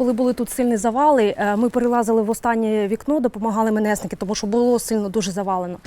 Коли були тут сильні завали, е, ми перелазили в останнє вікно, допомагали менесники, тому що було сильно дуже завалено.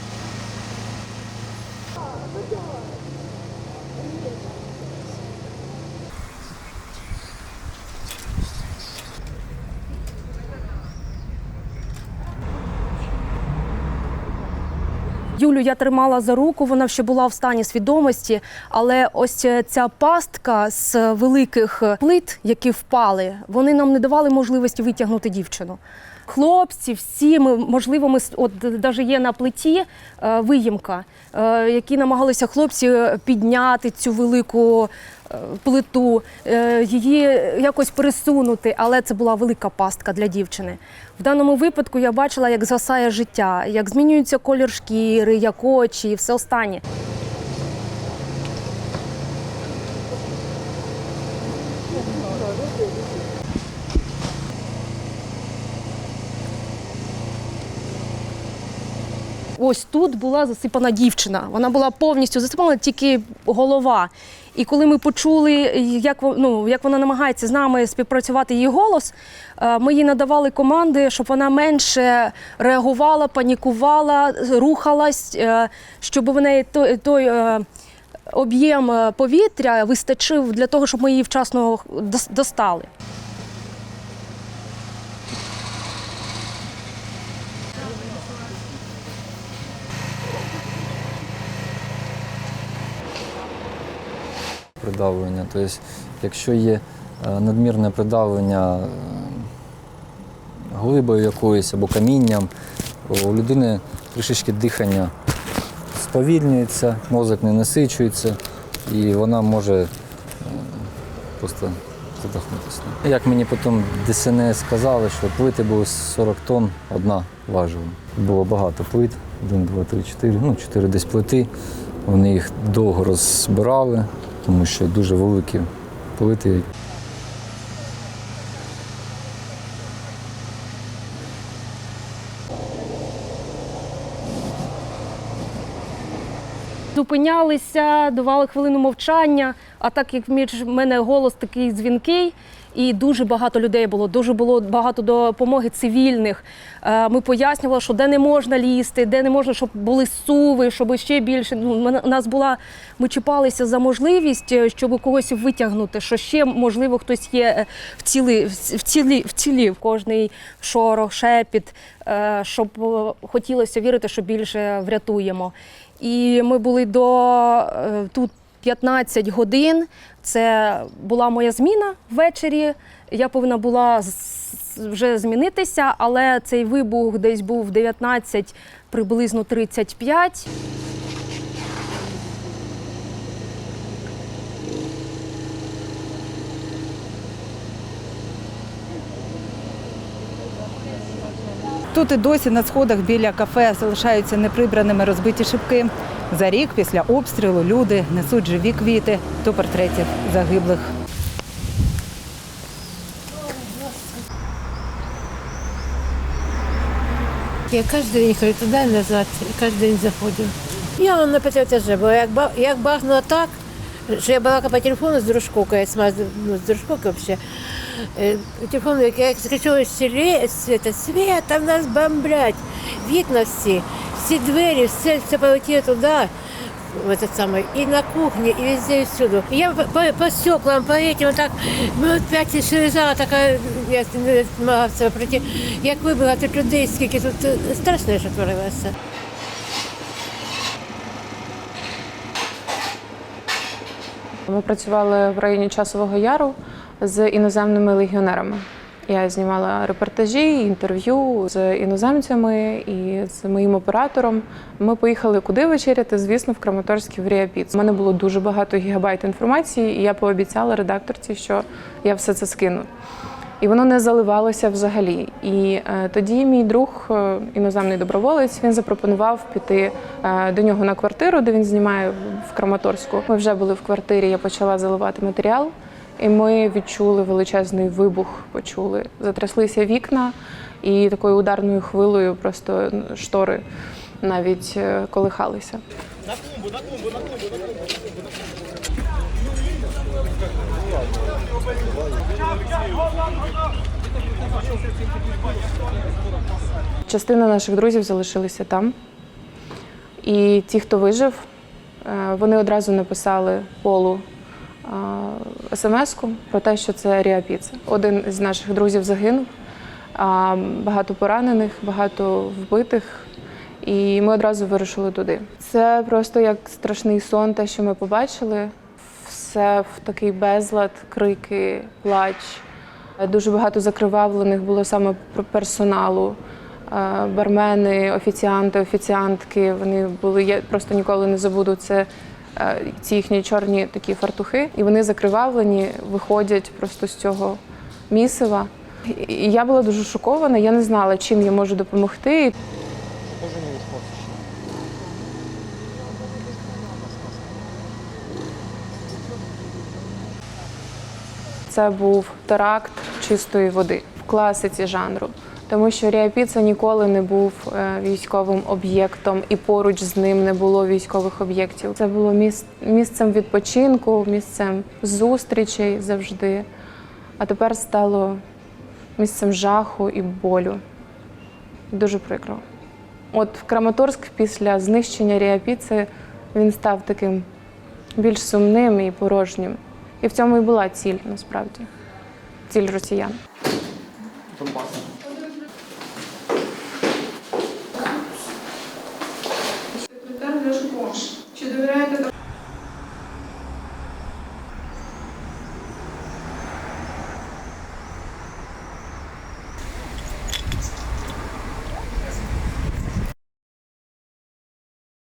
Юлю я тримала за руку, вона ще була в стані свідомості, але ось е, ця пастка з великих плит, які впали, вони нам не давали можливості витягнути дівчину. Хлопці, всі ми, можливо, ми от навіть є на плиті е, виїмка, е, які намагалися хлопці підняти цю велику плиту, е, її якось пересунути, але це була велика пастка для дівчини. В даному випадку я бачила, як згасає життя, як змінюється колір шкіри, як очі і все останнє. Ось тут була засипана дівчина. Вона була повністю засипана, тільки голова. І коли ми почули, як, ну, як вона намагається з нами співпрацювати її голос, е, ми їй надавали команди, щоб вона менше реагувала, панікувала, рухалась, е, щоб в неї той, той е, об'єм повітря вистачив для того, щоб ми її вчасно достали. Придавлення. Тобто, якщо є е, надмірне придавлення е, глибою якоюсь або камінням, у людини трішечки дихання сповільнюється, мозок не насичується і вона може е, просто задохнутися. Як мені потім ДСНС сказали, що плити були 40 тонн, одна важила. Було багато плит, один, два, три, чотири, ну чотири десь плити. Вони їх довго розбирали, тому що дуже великі плити. Зупинялися, давали хвилину мовчання. А так як між мене голос такий дзвінкий, і дуже багато людей було, дуже було багато допомоги цивільних. Е, Ми пояснювали, що де не можна лізти, де не можна, щоб були суви, щоб ще більше. Ну, у нас була, ми чіпалися за можливість, е, щоб когось витягнути, що ще можливо хтось є е, в цілі, в цілі, в цілі, в кожний шорох, шепіт, щоб хотілося вірити, що більше врятуємо. І ми були до тут 15 годин. Це була моя зміна ввечері. Я повинна була вже змінитися, але цей вибух десь був в 19, приблизно 35. Тут і досі на сходах біля кафе залишаються неприбраними розбиті шибки. За рік після обстрілу люди несуть живі квіти до портретів загиблих. Я кожен день хожу туди назад, і кожен день заходжу. Я на п'ятому етажі була. Як, як бахнуло так, що я балакала по телефону з дружкою, я сама ну, з дружкою взагалі. Е, Телефон, як я закричала Света, Света, нас бомблять. Вікна всі, всі двері, все, все полетіло туди. в этот самый, и на кухне, и везде, и всюду. И я по, по- по стеклам, по этим, вот так, минут п'ять ще лежала, така, я не змогла себе пройти. Як вибігла тут людей, скільки тут е, страшне, що творилося. Ми працювали в районі Часового Яру з іноземними легіонерами. Я знімала репортажі, інтерв'ю з іноземцями і з моїм оператором. Ми поїхали куди вечеряти, звісно, в Краматорський в Ріапіц. У мене було дуже багато гігабайт інформації, і я пообіцяла редакторці, що я все це скину. І воно не заливалося взагалі. І е, тоді мій друг, е, іноземний доброволець, він запропонував піти е, до нього на квартиру, де він знімає в Краматорську. Ми вже були в квартирі, я почала заливати матеріал, і ми відчули величезний вибух, почули. Затряслися вікна, і такою ударною хвилею просто штори навіть е, колихалися. Частина наших друзів залишилися там. І ті, хто вижив, е, вони одразу написали полу смс-ку про те, що це Ріапіца. Один з наших друзів загинув, багато поранених, багато вбитих. І ми одразу вирушили туди. Це просто як страшний сон, те, що ми побачили. Все в такий безлад, крики, плач. Дуже багато закривавлених було саме персоналу. Бармени, офіціанти, офіціантки. Вони були, я просто ніколи не забуду це. Е, Ці їхні чорні такі фартухи, і вони закривавлені, виходять просто з цього місива. І- я була дуже шокована, я не знала, чим я можу допомогти. Це був теракт чистої води в класиці жанру. Тому що Ріапіца ніколи не був е, військовим об'єктом, і поруч з ним не було військових об'єктів. Це було місцем відпочинку, місцем зустрічей завжди. А тепер стало місцем жаху і болю. Дуже прикро. От в Краматорськ після знищення Ріапіци він став таким більш сумним і порожнім. І в цьому і була ціль насправді. Ціль росіян. Донбас.